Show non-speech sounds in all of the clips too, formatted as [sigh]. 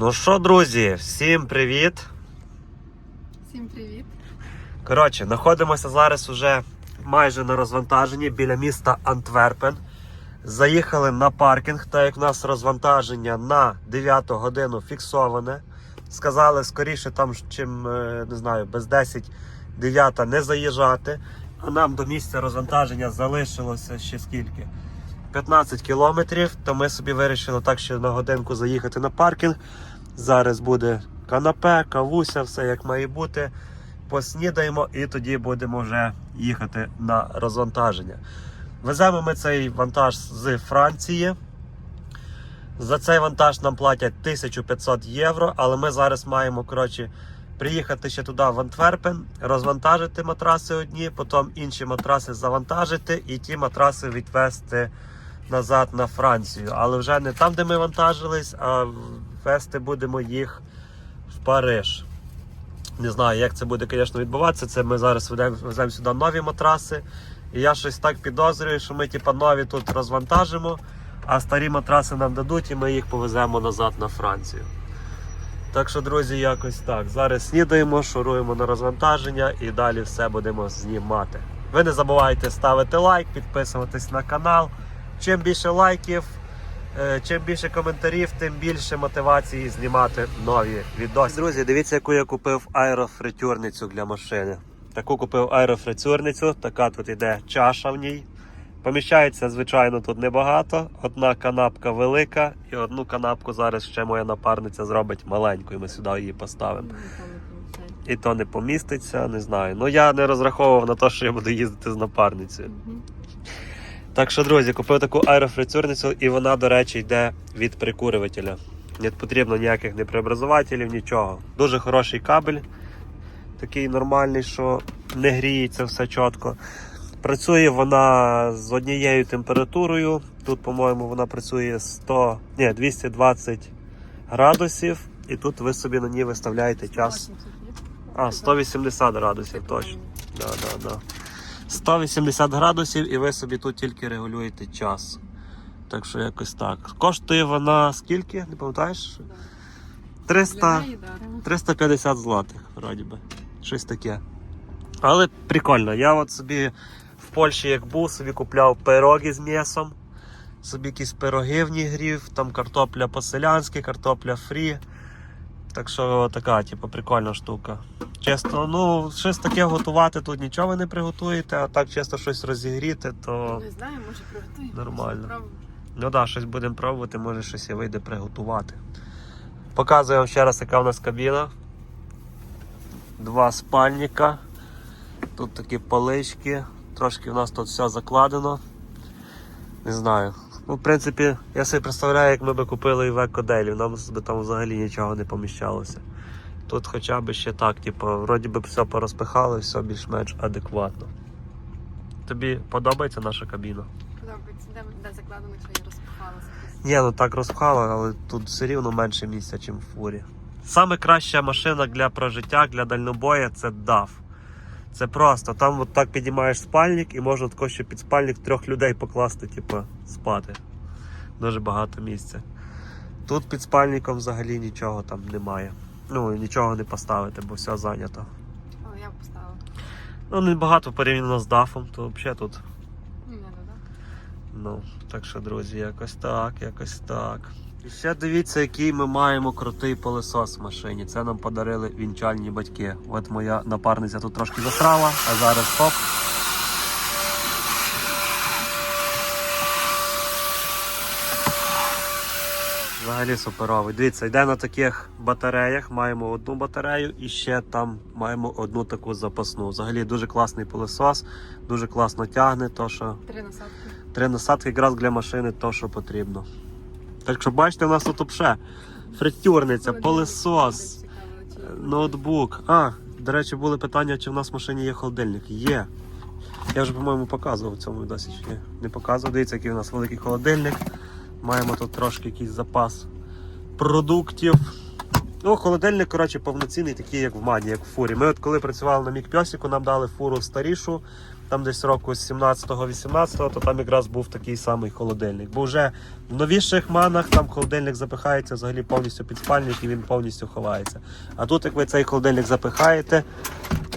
Ну що, друзі, всім привіт! Всім привіт. Коротше, знаходимося зараз уже майже на розвантаженні біля міста Антверпен. Заїхали на паркінг, так як у нас розвантаження на 9 годину фіксоване. Сказали скоріше там, чим е, не знаю, без 10 9 не заїжджати. А нам до місця розвантаження залишилося ще скільки? 15 кілометрів, то ми собі вирішили так ще на годинку заїхати на паркінг. Зараз буде канапе, кавуся, все як має бути. Поснідаємо і тоді будемо вже їхати на розвантаження. Веземо ми цей вантаж з Франції. За цей вантаж нам платять 1500 євро, але ми зараз маємо коротше, приїхати ще туди в Антверпен, розвантажити матраси одні, потім інші матраси завантажити і ті матраси відвезти назад на Францію. Але вже не там, де ми вантажились, а везти будемо їх в Париж. Не знаю, як це буде, звісно, відбуватися. Це ми зараз веземо сюди нові матраси. І я щось так підозрюю, що ми типа нові тут розвантажимо, а старі матраси нам дадуть і ми їх повеземо назад на Францію. Так що, друзі, якось так. Зараз снідаємо, шуруємо на розвантаження і далі все будемо знімати. Ви не забувайте ставити лайк, підписуватись на канал. Чим більше лайків, е, чим більше коментарів, тим більше мотивації знімати нові відоси. Друзі, дивіться, яку я купив аерофритюрницю для машини. Таку купив аерофритюрницю, така тут йде чаша в ній. Поміщається, звичайно, тут небагато. Одна канапка велика, і одну канапку зараз ще моя напарниця зробить маленьку, і ми сюди її поставимо. І то не поміститься, не знаю. Ну я не розраховував на те, що я буду їздити з напарницею. Так що, друзі, купив таку аерофритюрницю, і вона, до речі, йде від прикурювателя. Не потрібно ніяких не преобразувателів, нічого. Дуже хороший кабель, такий нормальний, що не гріється все чітко. Працює вона з однією температурою. Тут, по-моєму, вона працює 100, ні, 220 градусів, і тут ви собі на ній виставляєте час. А, 180 градусів точно. Да, да, да. 180 градусів, і ви собі тут тільки регулюєте час. Так що якось так. Коштує вона скільки? Не пам'ятаєш? 300, 350 злотих, вроді би. Щось таке. Але прикольно. Я от собі в Польщі, як був, собі купляв пироги з м'ясом. Собі якісь пироги в ній грів, там картопля по-селянськи, картопля фрі. Так що така, типу, прикольна штука. Чесно, ну, щось таке готувати тут нічого ви не приготуєте, а так чисто щось розігріти, то. Не знаю, може приготуємо. Нормально. Ну так, да, щось будемо пробувати, може щось і вийде приготувати. Показую вам ще раз, яка в нас кабіна. Два спальника. Тут такі полички. Трошки в нас тут все закладено. Не знаю. Ну, в принципі, я собі представляю, як ми би купили Daily, нам би там взагалі нічого не поміщалося. Тут хоча б ще так, типу, вроді би все порозпихали, все більш-менш адекватно. Тобі подобається наша кабіна? Подобається, де, де закладено, якщо я розпихалася. Ні, ну так розпхало, але тут все рівно менше місця, ніж в фурі. Саме краща машина для прожиття, для дальнобоя це DAF. Це просто. Там от так підіймаєш спальник і можна тако, що під спальник трьох людей покласти, типу, спати. Дуже багато місця. Тут під спальником взагалі нічого там немає. Ну, нічого не поставити, бо все зайнято. Але я б поставила. Ну, не багато порівняно з дафом, то взагалі тут Ну, не. Ну, так що, друзі, якось так, якось так. І ще дивіться, який ми маємо крутий пилосос в машині. Це нам подарили вінчальні батьки. От моя напарниця тут трошки засрала, а зараз хоп. Взагалі суперовий. Дивіться, йде на таких батареях. Маємо одну батарею і ще там маємо одну таку запасну. Взагалі дуже класний пилосос, дуже класно тягне, то що Три насадки. Три насадки якраз для машини то, що потрібно. Так що бачите, у нас тут взагалі фритюрниця, пилисос, ноутбук. А, до речі, були питання, чи в нас в машині є холодильник. Є. Я вже, по-моєму, показував в цьому відосі. чи ні? Не показував. Дивіться, який у нас великий холодильник. Маємо тут трошки якийсь запас продуктів. Ну, холодильник, коротше, повноцінний, такий, як в мані, як в фурі. Ми от коли працювали на Мікпьосіку, нам дали фуру старішу, там десь року з 17-18, то там якраз був такий самий холодильник. Бо вже в новіших манах там холодильник запихається взагалі повністю під спальник і він повністю ховається. А тут, як ви цей холодильник запихаєте,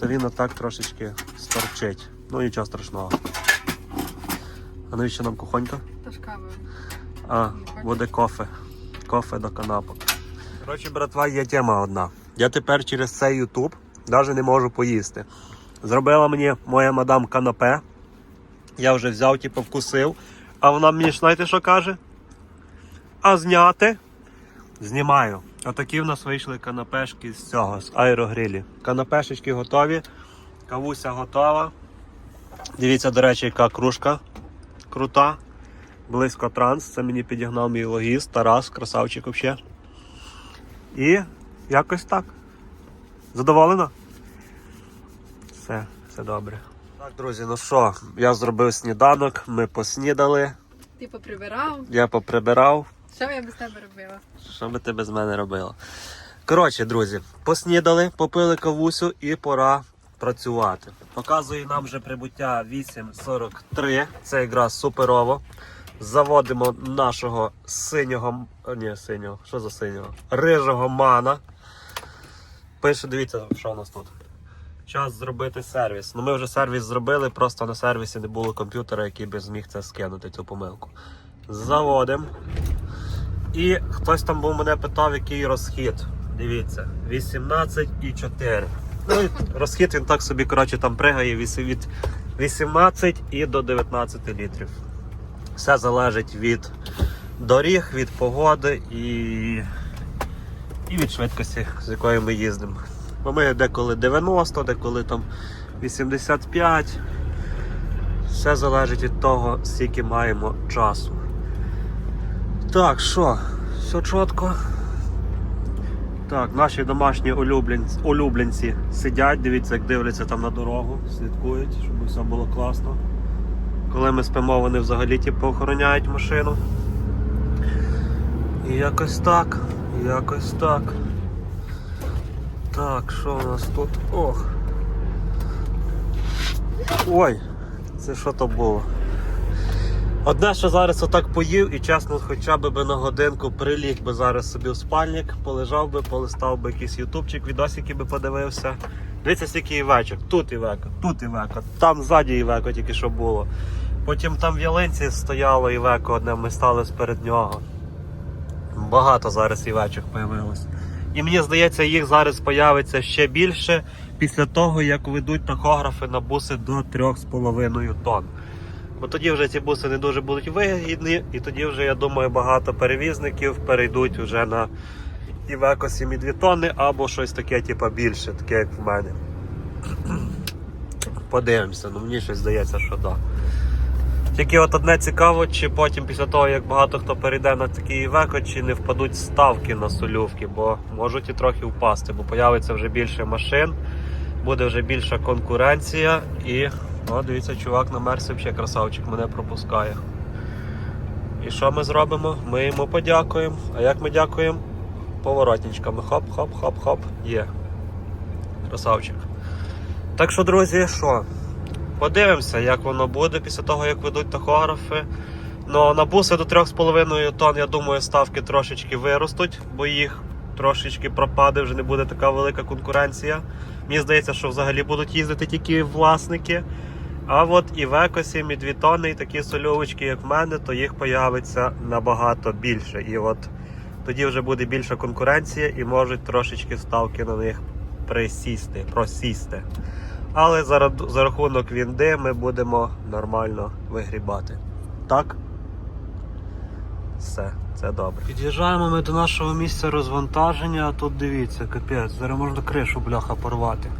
то він отак трошечки сторчить. Ну нічого страшного. А навіщо нам кухонька? Кавою. А, буде кофе. Кофе до канапок. Коротше, братва, є тема одна. Я тепер через цей YouTube навіть не можу поїсти. Зробила мені моя мадам канапе. Я вже взяв, типу, вкусив. А вона мені, знаєте, що каже? А зняти? Знімаю. Отакі в нас вийшли канапешки з цього, з аерогрилі. Канапешечки готові. Кавуся готова. Дивіться, до речі, яка кружка крута. Близько транс. Це мені підігнав мій логіст, Тарас, красавчик взагалі. І якось так. Задоволена? Все, все добре. Так, друзі, ну що, я зробив сніданок, ми поснідали, Ти поприбирав. я поприбирав. Що б я без тебе робила? Що би ти без мене робила? Коротше, друзі, поснідали, попили кавусю і пора працювати. Показує нам вже прибуття 8.43. Це якраз суперово. Заводимо нашого синього. Ні, синього. Що за синього? Рижого мана. Пише, дивіться, що у нас тут. Час зробити сервіс. Ну ми вже сервіс зробили, просто на сервісі не було комп'ютера, який би зміг це скинути, цю помилку. Заводимо. І хтось там був мене питав, який розхід. Дивіться, 18,4. Ну, і розхід він так собі, коротше, там пригає від 18 і до 19 літрів. Все залежить від доріг, від погоди і, і від швидкості, з якою ми їздимо. Бо ми деколи 90, деколи там 85. Все залежить від того, скільки маємо часу. Так, що? Все чітко. Так, наші домашні улюбленці, улюбленці сидять, дивіться, як дивляться там на дорогу, слідкують, щоб все було класно. Коли ми спимо, вони взагалі типу, охороняють машину. І якось так, якось так. Так, що у нас тут? Ох. Ой, це що то було? Одне, що зараз отак поїв і чесно, хоча б би на годинку приліг би зараз собі в спальник, полежав би, полистав би якийсь ютубчик, відосики би подивився. Дивіться, скільки івечок. Тут івеко, тут івеко, там ззаді івеко тільки що було. Потім там в ялинці стояло івеко одне, ми стали сперед нього. Багато зараз івечок появилось. І мені здається, їх зараз появиться ще більше після того, як ведуть тахографи на буси до 3,5 тонн. Бо тоді вже ці буси не дуже будуть вигідні, і тоді вже, я думаю, багато перевізників перейдуть вже на Івеко 7,2 тонни або щось таке, типу, більше, таке як в мене. [clears throat] Подивимося, ну мені щось здається, що так. Да. Тільки от одне цікаво, чи потім після того, як багато хто перейде на такий Івеко, чи не впадуть ставки на солювки, бо можуть і трохи впасти, бо появиться вже більше машин, буде вже більша конкуренція і о, дивіться, чувак на Мерсі взагалі красавчик мене пропускає. І що ми зробимо? Ми йому подякуємо. А як ми дякуємо? Поворотничками. Хоп-хоп-хоп-хоп. Є. Красавчик. Так що, друзі, що? Подивимося, як воно буде після того, як ведуть тахографи. Ну, на буси до 3,5 тонн, я думаю, ставки трошечки виростуть, бо їх трошечки пропаде, вже не буде така велика конкуренція. Мені здається, що взагалі будуть їздити тільки власники. А от і в екосі, і 2 тонни, і такі сольовочки, як в мене, то їх появиться набагато більше. І от тоді вже буде більша конкуренція і можуть трошечки ставки на них присісти, просісти. Але за, за рахунок вінди ми будемо нормально вигрібати. Так? Все, це добре. Під'їжджаємо ми до нашого місця розвантаження, а тут дивіться, капець, зараз можна кришу бляха порвати.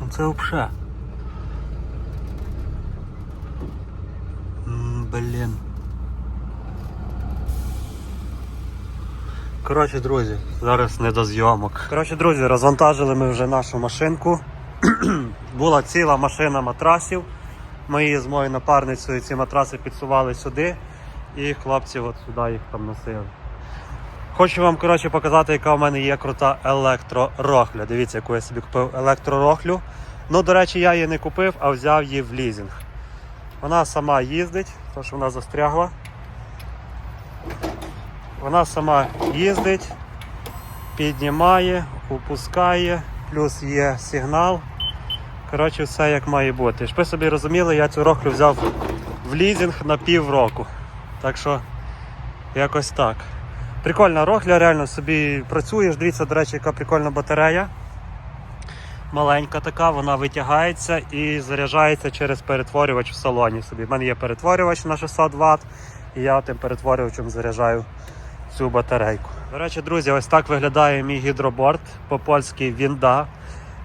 Ну це взагалі. Блін. Коротше, друзі, зараз не до зйомок. Коротше, друзі, розвантажили ми вже нашу машинку. [clears throat] Була ціла машина матрасів. Ми її з моєю напарницею ці матраси підсували сюди, і хлопці от сюди їх там носили. Хочу вам коротше, показати, яка в мене є крута електророхля. Дивіться, яку я собі купив електророхлю. Ну, до речі, я її не купив, а взяв її в лізинг. Вона сама їздить, тому що вона застрягла. Вона сама їздить, піднімає, опускає, плюс є сигнал. Коротше, все як має бути. Щоб ви собі розуміли, я цю рохлю взяв в лізинг на півроку. Так що якось так. Прикольна рохля, реально собі працюєш. Дивіться, до речі, яка прикольна батарея. Маленька така, вона витягається і заряджається через перетворювач в салоні. Собі. У мене є перетворювач на 600 Вт, і я тим перетворювачем заряджаю цю батарейку. До речі, друзі, ось так виглядає мій гідроборд по-польськи Вінда.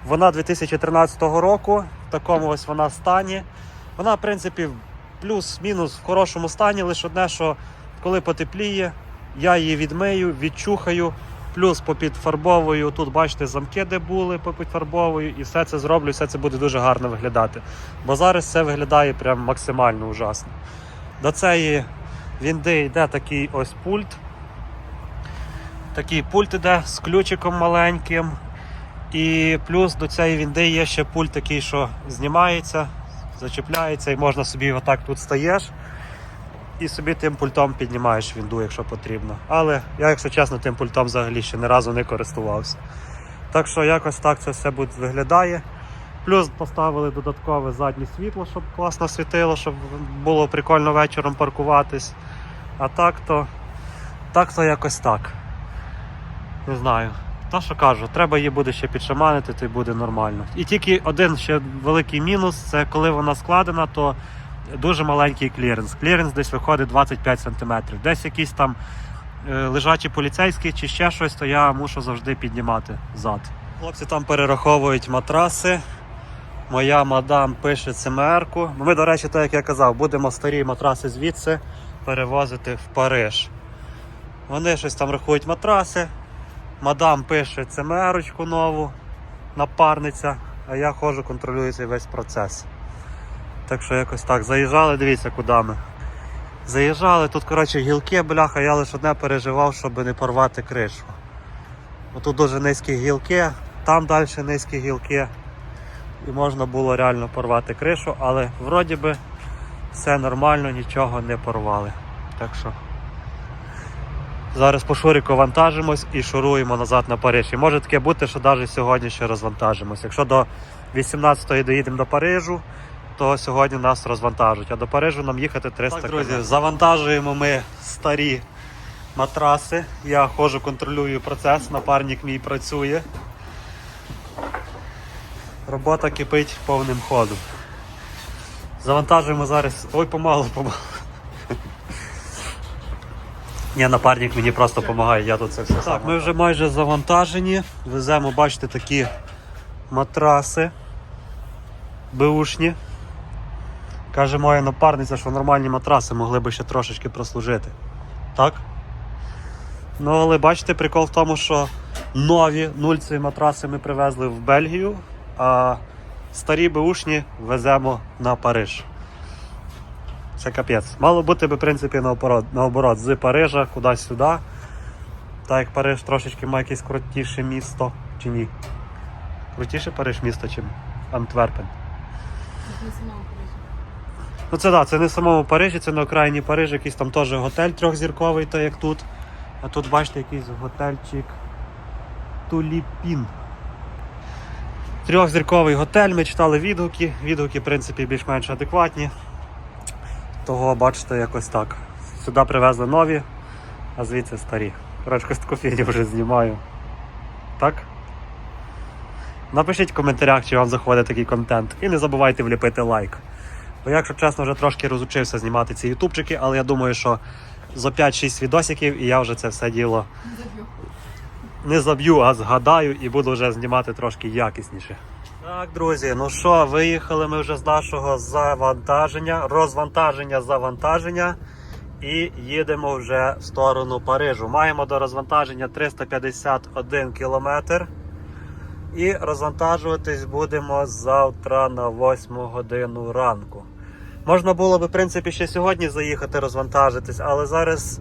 Вона 2013 року, в такому ось вона стані. Вона, в принципі, плюс-мінус в хорошому стані, лише одне, що коли потепліє, я її відмию, відчухаю, плюс попідфарбовую. Тут бачите замки, де були, попідфарбовую, і все це зроблю, все це буде дуже гарно виглядати. Бо зараз це виглядає прям максимально ужасно. До цієї вінди йде такий ось пульт. Такий пульт іде з ключиком маленьким. І плюс до цієї вінди є ще пульт такий, що знімається, зачіпляється, і можна собі отак тут стаєш. І собі тим пультом піднімаєш вінду, якщо потрібно. Але я, якщо чесно, тим пультом взагалі ще ні разу не користувався. Так що якось так це все буде виглядає. Плюс поставили додаткове заднє світло, щоб класно світило, щоб було прикольно вечором паркуватись. А так то, так то якось так. Не знаю. Та що кажу, треба її буде ще підшаманити, то й буде нормально. І тільки один ще великий мінус це коли вона складена, то дуже маленький кліренс. Кліренс десь виходить 25 см. Десь якийсь там е, лежачий поліцейський чи ще щось, то я мушу завжди піднімати зад. Хлопці там перераховують матраси. Моя мадам пише ЦМР-ку. Ми, до речі, так як я казав, будемо старі матраси звідси перевозити в Париж. Вони щось там рахують матраси. Мадам пише ЦМР-очку нову, напарниця, а я ходжу, контролюю цей весь процес. Так що якось так. Заїжджали, дивіться, куди ми. Заїжджали, тут, коротше, гілки, бляха, я лише одне переживав, щоб не порвати кришу. Тут дуже низькі гілки, там далі низькі гілки. І можна було реально порвати кришу, але вроді би все нормально, нічого не порвали. Так що зараз по шурику вантажимось і шуруємо назад на Париж. І може таке бути, що навіть сьогодні ще розвантажимось. Якщо до 18-ї доїдемо до Парижу, то сьогодні нас розвантажуть. А до Парижу нам їхати 300 так, друзі, завантажуємо ми старі матраси. Я ходжу, контролюю процес, напарник мій працює. Робота кипить повним ходом. Завантажуємо зараз. Ой, помалу, помалу. Ні, напарник мені просто допомагає, я тут це все. Так, ми вже майже завантажені. Веземо, бачите, такі матраси беушні. Каже моя напарниця, що нормальні матраси могли би ще трошечки прослужити. Так? Ну, але бачите, прикол в тому, що нові нульцеві матраси ми привезли в Бельгію, а старі беушні веземо на Париж. Це капець. Мало бути би, в принципі, наоборот, наоборот з Парижа кудись сюди. Так як Париж трошечки має якесь крутіше місто, чи ні? Крутіше Париж місто, чи Антверпен. Тут не самому Парижі. Ну це так, це не в самому Парижі, це на окраїні Парижа, якийсь там теж готель трьохзірковий, так як тут. А тут бачите якийсь готельчик Туліпін. Трьохзірковий готель, ми читали відгуки. Відгуки, в принципі, більш-менш адекватні. Того, бачите, якось так. Сюди привезли нові, а звідси старі. Якось таку фігню вже знімаю. Так? Напишіть в коментарях, чи вам заходить такий контент. І не забувайте вліпити лайк. Бо, якщо чесно, вже трошки розучився знімати ці ютубчики, але я думаю, що за 5-6 відосиків і я вже це все діло Не заб'ю. а згадаю і буду вже знімати трошки якісніше. Так, друзі, ну що, виїхали ми вже з нашого завантаження, розвантаження, завантаження. І їдемо вже в сторону Парижу. Маємо до розвантаження 351 кілометр. І розвантажуватись будемо завтра на 8 годину ранку. Можна було би, в принципі, ще сьогодні заїхати розвантажитись, але зараз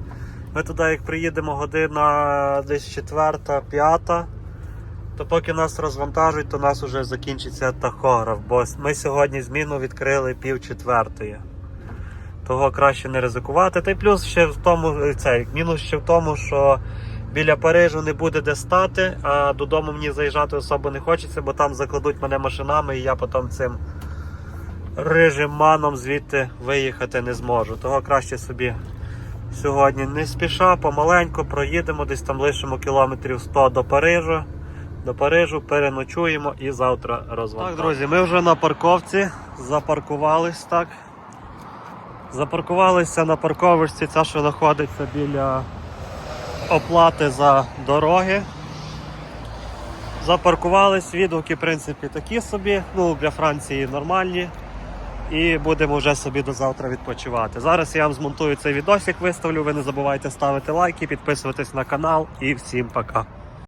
Ми туди, як приїдемо година десь четверта, п'ята, то поки нас розвантажують, то нас вже закінчиться тахограф, бо ми сьогодні зміну відкрили пів четвертої. Того краще не ризикувати. Та й плюс ще в тому, цей, мінус ще в тому, що біля Парижу не буде де стати, а додому мені заїжджати особо не хочеться, бо там закладуть мене машинами, і я потім цим рижим маном звідти виїхати не зможу. Того краще собі сьогодні не спіша, помаленьку проїдемо, десь там лишимо кілометрів 100 до Парижу. До Парижу переночуємо і завтра розвантажимо. Так, друзі, ми вже на парковці запаркувались так. Запаркувалися на парковочці, ця, що знаходиться біля оплати за дороги. Запаркувались, відгуки, в принципі, такі собі, ну, для Франції нормальні. І будемо вже собі до завтра відпочивати. Зараз я вам змонтую цей відосик, виставлю. Ви не забувайте ставити лайки, підписуватись на канал і всім пока.